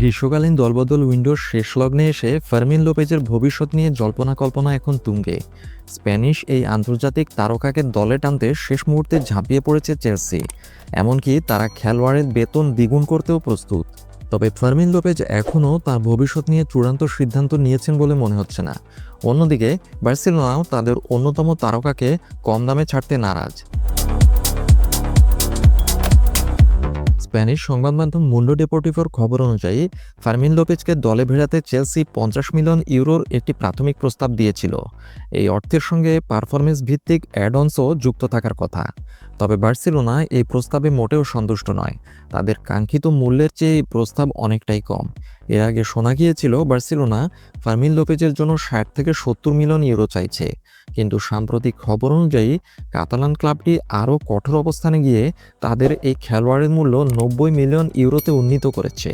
গ্রীষ্মকালীন দলবদল উইন্ডোর শেষ লগ্নে এসে ফার্মিন লোপেজের ভবিষ্যৎ নিয়ে জল্পনা কল্পনা এখন তুঙ্গে। স্প্যানিশ এই আন্তর্জাতিক তারকাকে দলে টানতে শেষ মুহূর্তে ঝাঁপিয়ে পড়েছে চেলসি। এমনকি তারা খেলোয়াড়ের বেতন দ্বিগুণ করতেও প্রস্তুত। তবে ফার্মিন লোপেজ এখনও তার ভবিষ্যৎ নিয়ে চূড়ান্ত সিদ্ধান্ত নিয়েছেন বলে মনে হচ্ছে না। অন্যদিকে, বার্সেলোনাও তাদের অন্যতম তারকাকে কম দামে ছাড়তে নারাজ। স্প্যানিশ সংবাদ মাধ্যম মুন্ডো ডেপোর্টিভোর খবর অনুযায়ী, ফার্মিন লোপেজকে দলে ভেড়াতে চেলসি পঞ্চাশ মিলিয়ন ইউরোর একটি প্রাথমিক প্রস্তাব দিয়েছিল। এই অর্থের সঙ্গে পারফরমেন্স ভিত্তিক অ্যাডঅনসও যুক্ত থাকার কথা। তবে বার্সেলোনা এই প্রস্তাবে মোটেও সন্তুষ্ট নয়। তাদের কাঙ্ক্ষিত মূল্যের চেয়ে এই প্রস্তাব অনেকটাই কম। এর আগে শোনা গিয়েছিল, বার্সেলোনা ফার্মিন লোপেজের জন্য ষাট থেকে সত্তর মিলিয়ন ইউরো চাইছে। কিন্তু সাম্প্রতিক খবর অনুযায়ী, কাতালান ক্লাবটি আরও কঠোর অবস্থানে গিয়ে তাদের এই খেলোয়াড়ের মূল্য নব্বই মিলিয়ন ইউরোতে উন্নীত করেছে।